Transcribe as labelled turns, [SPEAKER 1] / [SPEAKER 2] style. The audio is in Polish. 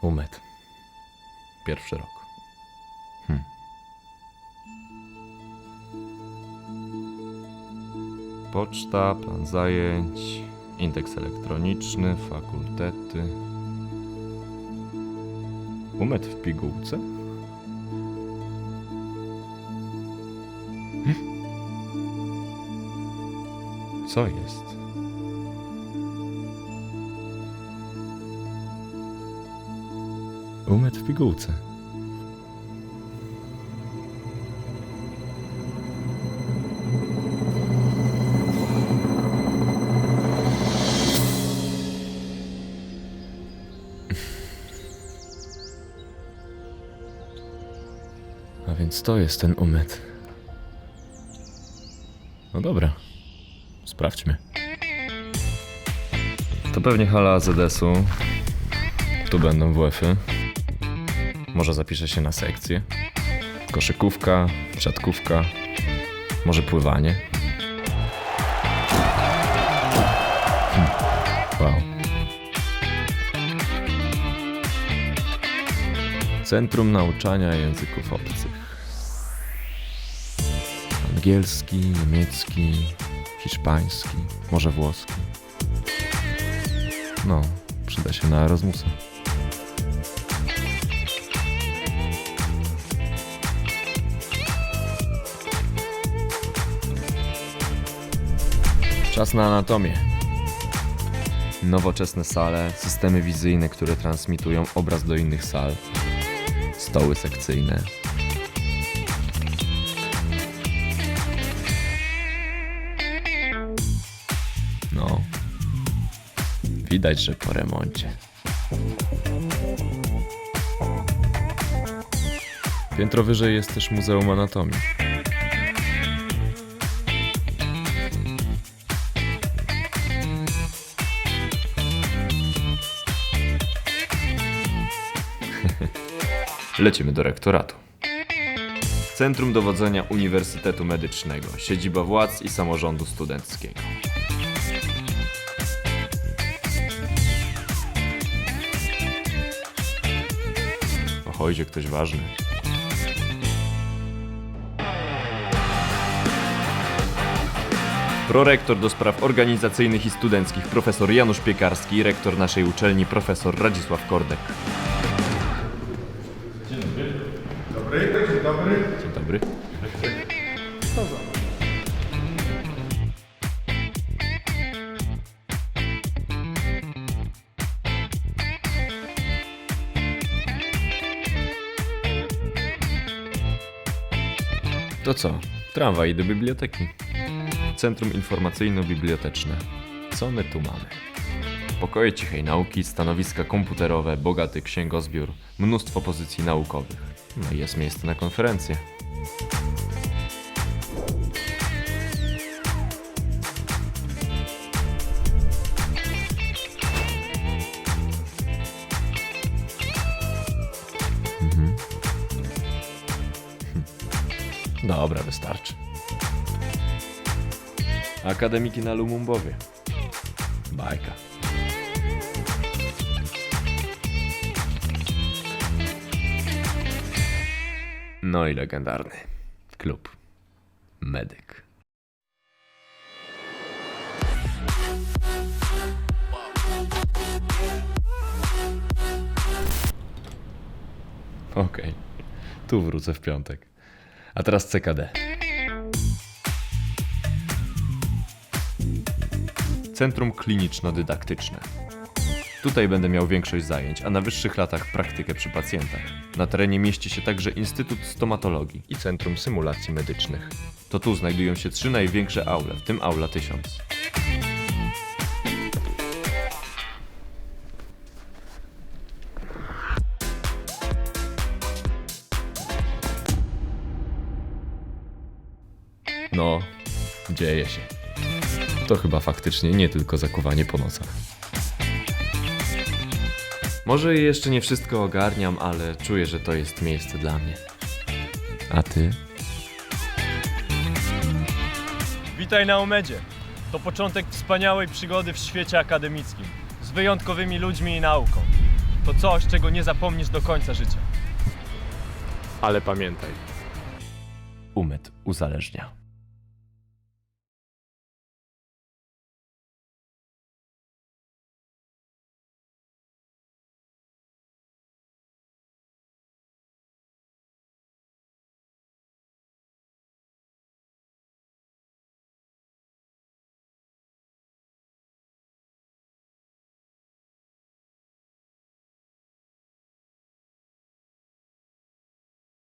[SPEAKER 1] Umet. Pierwszy rok. Hm. Poczta, plan zajęć, indeks elektroniczny, fakultety. Umet w pigułce? Hm? Co jest? Umet w pigułce. A więc to jest ten umet. No dobra. Sprawdźmy. To pewnie hala AZS-u. Tu będą WF-y. Może zapiszę się na sekcję. Koszykówka, siatkówka, może pływanie. Hmm. Wow. Centrum Nauczania Języków Obcych. Angielski, niemiecki, hiszpański, może włoski. No, przyda się na Erasmusa. Czas na anatomię. Nowoczesne sale, systemy wizyjne, które transmitują obraz do innych sal, stoły sekcyjne. No, widać, że po remoncie. Piętro wyżej jest też Muzeum Anatomii. Lecimy do rektoratu. Centrum Dowodzenia Uniwersytetu Medycznego, siedziba władz i samorządu studenckiego. Idzie ktoś ważny. Prorektor do spraw organizacyjnych i studenckich profesor Janusz Piekarski rektor naszej uczelni profesor Radzisław Kordek.
[SPEAKER 2] Dobry, dzień dobry.
[SPEAKER 1] Dzień dobry. To co? Tramwaj do biblioteki. Centrum informacyjno-biblioteczne. Co my tu mamy? Pokoje cichej nauki, stanowiska komputerowe, bogaty księgozbiór, mnóstwo pozycji naukowych. No jest miejsce na konferencję. Mhm. Hm. Dobra, wystarczy. Akademiki na Lumumbowie. Bajka. No i legendarny klub Medyk. Okej, tu wrócę w piątek. A teraz CKD. Centrum Kliniczno-Dydaktyczne. Tutaj będę miał większość zajęć, a na wyższych latach praktykę przy pacjentach. Na terenie mieści się także Instytut Stomatologii i Centrum Symulacji Medycznych. To tu znajdują się trzy największe aule, w tym aula 1000. No, dzieje się. To chyba faktycznie nie tylko zakuwanie po nocach. Może jeszcze nie wszystko ogarniam, ale czuję, że to jest miejsce dla mnie. A ty?
[SPEAKER 3] Witaj na Omedzie. To początek wspaniałej przygody w świecie akademickim. Z wyjątkowymi ludźmi i nauką. to coś, czego nie zapomnisz do końca życia.
[SPEAKER 4] Ale pamiętaj,
[SPEAKER 1] Umet uzależnia.